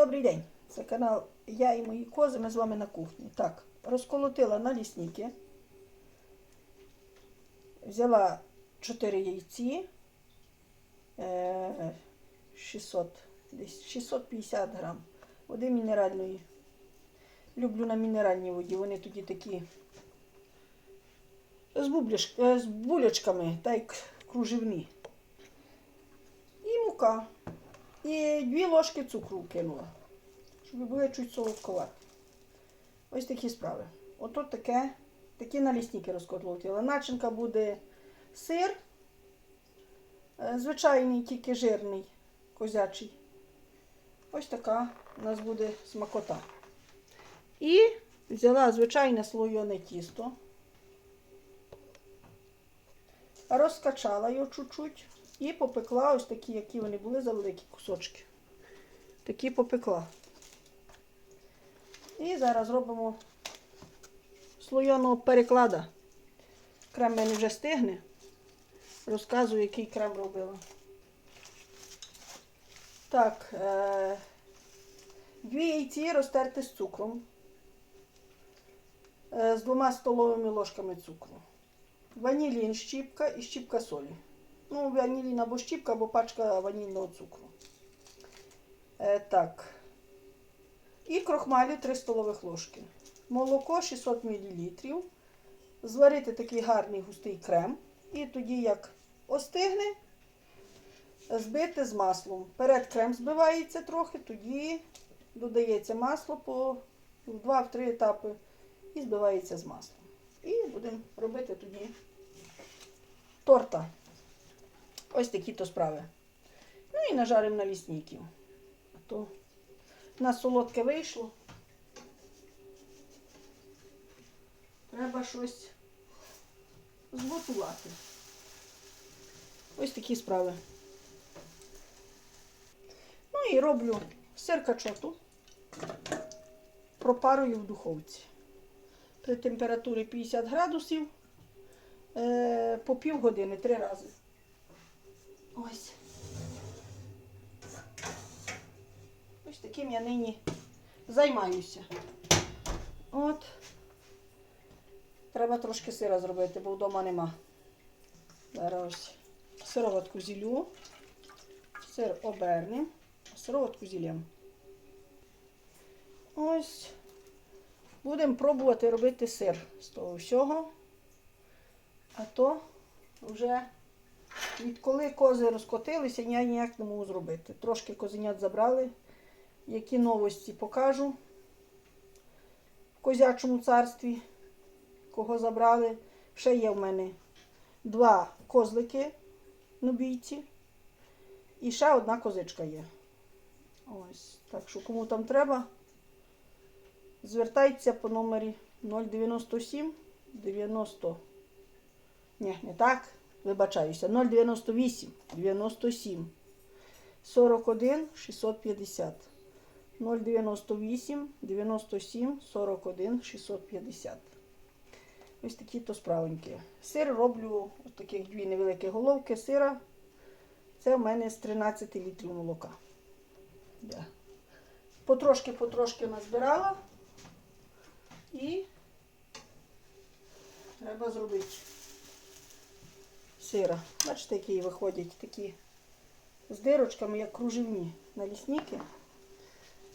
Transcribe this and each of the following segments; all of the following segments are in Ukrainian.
Добрий день! Це канал Я і мої кози. Ми з вами на кухні. Так, розколотила на лісники. Взяла 4 яйці. е, 600, десь 650 грам. Води мінеральної. Люблю на мінеральній воді. Вони тоді такі з, бубліш, е, з булячками, та як кружевні. І мука. І дві ложки цукру кинула, щоб були чуть солодковаті. Ось такі справи. Ото таке, такі налісники розкотлотила. Начинка буде сир, е, звичайний, тільки жирний, козячий. Ось така у нас буде смакота. І взяла звичайне слойоне тісто, розкачала його чуть-чуть. І попекла ось такі, які вони були за великі кусочки. Такі попекла. І зараз робимо слойоного переклада. Крем в мене вже стигне. Розказую, який крем робила. Так, е- дві яйці розтерти з цукром. Е- з двома столовими ложками цукру. Ванілін щіпка і щіпка солі. Ну, ванілін або щіпка, або пачка ванільного цукру. Е, так. І крохмалю 3 столових ложки. Молоко 600 мл. Зварити такий гарний густий крем. І тоді, як остигне, збити з маслом. Перед крем збивається трохи, тоді додається масло по 2-3 етапи і збивається з маслом. І будемо робити тоді торта. Ось такі то справи. Ну і нажаримо на лісників. А то в нас солодке вийшло. Треба щось зготувати. Ось такі справи. Ну і роблю сир качоту, пропарую в духовці. При температурі 50 градусів е, по пів години, три рази. Ось. Ось таким я нині займаюся. От. Треба трошки сира зробити, бо вдома нема. Зараз ось сироватку зілю, сир обернем, сироватку зілємо. Ось. Будемо пробувати робити сир з того всього. А то вже Відколи кози розкотилися, я ніяк не можу зробити. Трошки козенят забрали. Які новості покажу в козячому царстві, кого забрали. Ще є в мене два козлики нубійці. І ще одна козичка є. Ось. Так що кому там треба, звертайтеся по номері 097 90. Ні, не так. Вибачаюся, 098 97 41 650. 098 97 41 650. Ось такі то справоньки. Сир роблю ось таких дві невеликі головки сира. Це в мене з 13 літрів молока. Я потрошки-потрошки назбирала і треба зробити сира. Бачите, які виходять такі з дирочками, як кружевні налісники.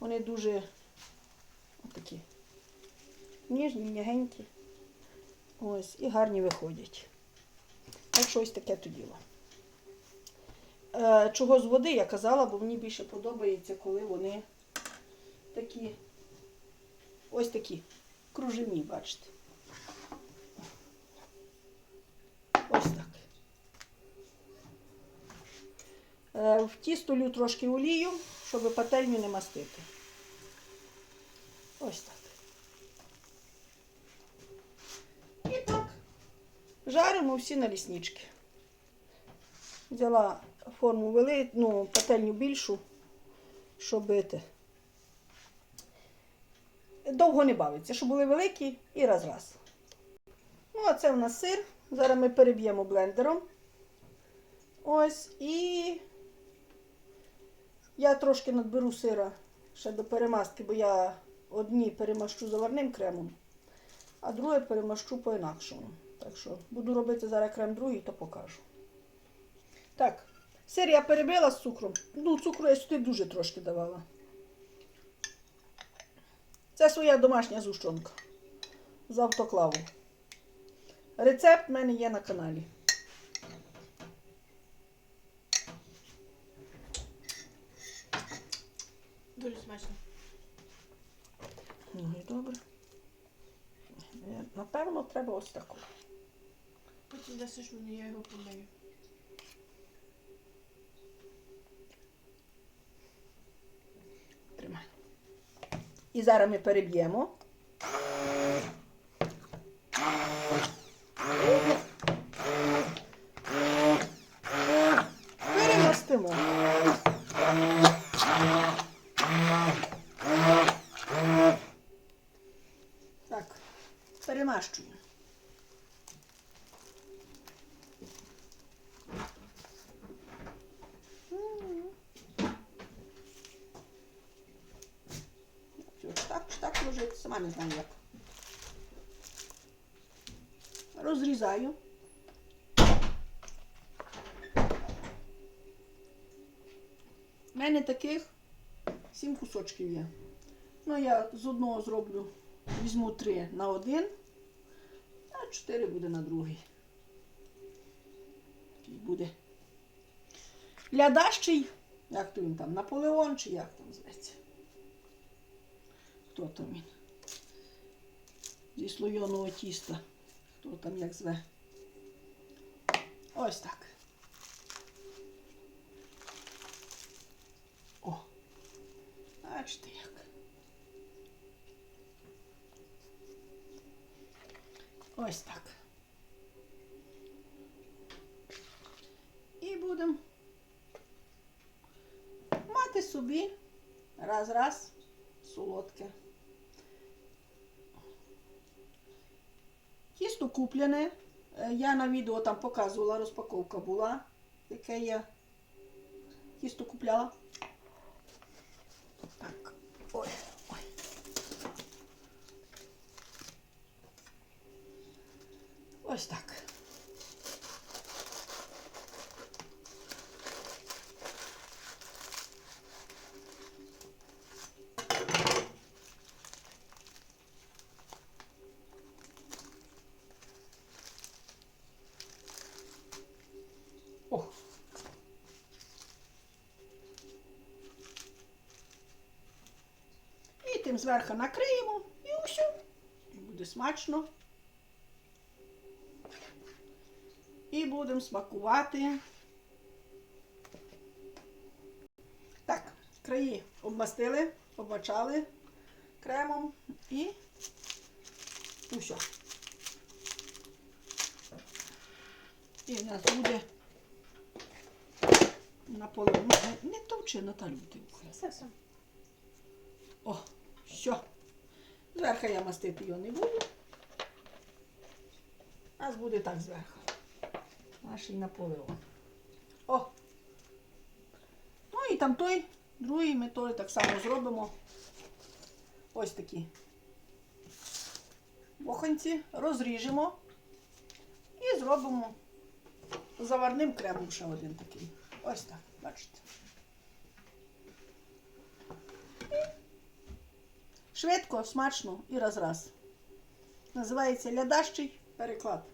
Вони дуже такі ніжні, м'ягенькі. Ось, і гарні виходять. Так що ось таке то діло. Е, чого з води я казала, бо мені більше подобається, коли вони такі ось такі кружевні, бачите. Ось так. Е, В тісто лю трошки олію, щоб пательню не мастити. Ось так. І так. Жаримо всі наліснички. Взяла форму вели, ну, пательню більшу, щоб бити. Довго не бавиться, щоб були великі і раз-раз. Ну, а це в нас сир. Зараз ми переб'ємо блендером. Ось і я трошки надберу сира ще до перемазки, бо я одні перемащу заварним кремом, а друге перемащу по-інакшому. Так що буду робити зараз крем другий, то покажу. Так, сир я перебила з цукром. Ну, цукру я сюди дуже трошки давала. Це своя домашня зущенка з автоклаву. Рецепт в мене є на каналі. Дуже смачно. Ну і добре. Е, Напевно, треба ось таку. Потім дасиш мені, я його помию. Тримай. І зараз ми переб'ємо. Перемастимо. Так, перемащую. Так, чи так ложити, сама не знаю як. Розрізаю. У мене таких сім кусочків є. Ну, я з одного зроблю, візьму три на один, а чотири буде на другий. Такий буде. Лядащий, як то він там, Наполеон чи як там зветься. Хто там він? Зі слойоного тіста. Хто там як зве? Ось так. О. Бачите як. Ось так. І будемо мати собі раз-раз солодке. Тісто куплене. Е, Я на відео там показувала, розпаковка була, яке я тісто купляла. Так, ой, Ось так. Тим зверху накриємо і все. І буде смачно. Будемо смакувати. Так, краї обмастили, обмачали кремом і усе. І в нас буде наполовину. Не, не товчи, Наталю, ти. Все, все. О, все. Зверху я мастити його не буду. У нас буде так зверху. Наш Наполеон. О! Ну і там той, другий ми теж так само зробимо. Ось такі. Боханці розріжемо і зробимо заварним кремом ще один такий. Ось так, бачите. Швидко, смачно і раз-раз. Називається лядащий переклад.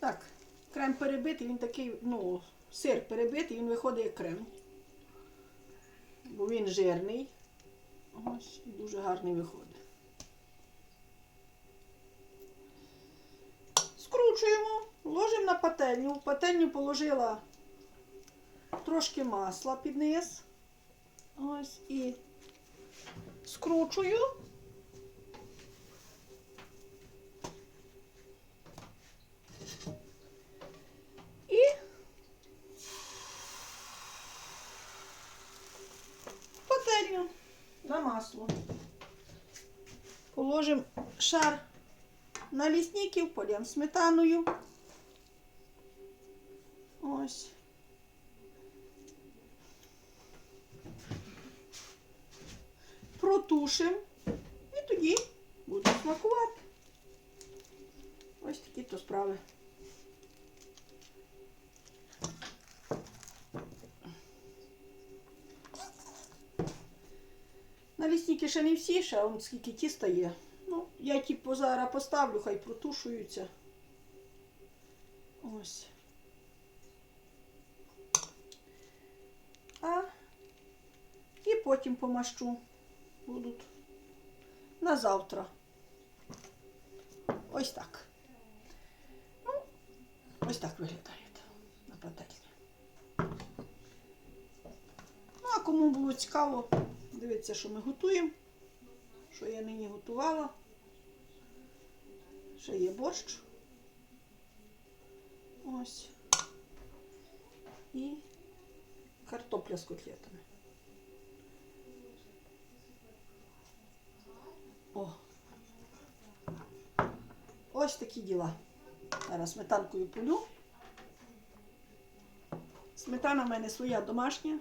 Так, крем перебитий, він такий, ну, сир перебитий, він виходить як крем. Бо він жирний. Ось, і дуже гарний виходить. Скручуємо, ложимо на пательню. В пательню положила трошки масла під низ. Ось і скручую. І пательню на масло. Положимо шар на лісників, полємо сметаною. Ось. протушимо і тоді будемо смакувати. Ось такі то справи. Налісники ще не всі, ще он скільки тіста є. Ну, я типу зараз поставлю, хай протушуються. Ось. А і потім помащу будуть на завтра. Ось так. Ну, ось так виглядають на пательні. Ну, а кому було цікаво, дивіться, що ми готуємо, що я нині готувала. Ще є борщ. Ось. І картопля з котлетами. О. Ось такі діла. Зараз сметанкою полю. Сметана в мене своя домашня.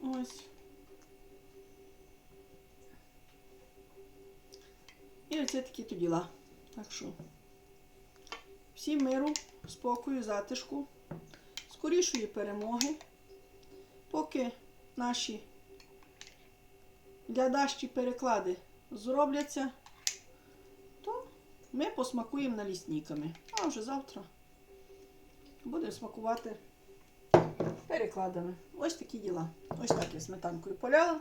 Ось. І оце такі то діла. Так що всім миру, спокою, затишку, скорішої перемоги. Поки наші глядащі переклади зробляться, то ми посмакуємо налісниками. А вже завтра будемо смакувати перекладами. Ось такі діла. Ось так я сметанкою поляла.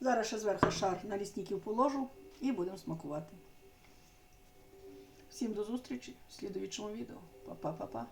Зараз ще зверху шар налісників положу і будемо смакувати. Всім до зустрічі в слідуючому відео. Па-па-па-па.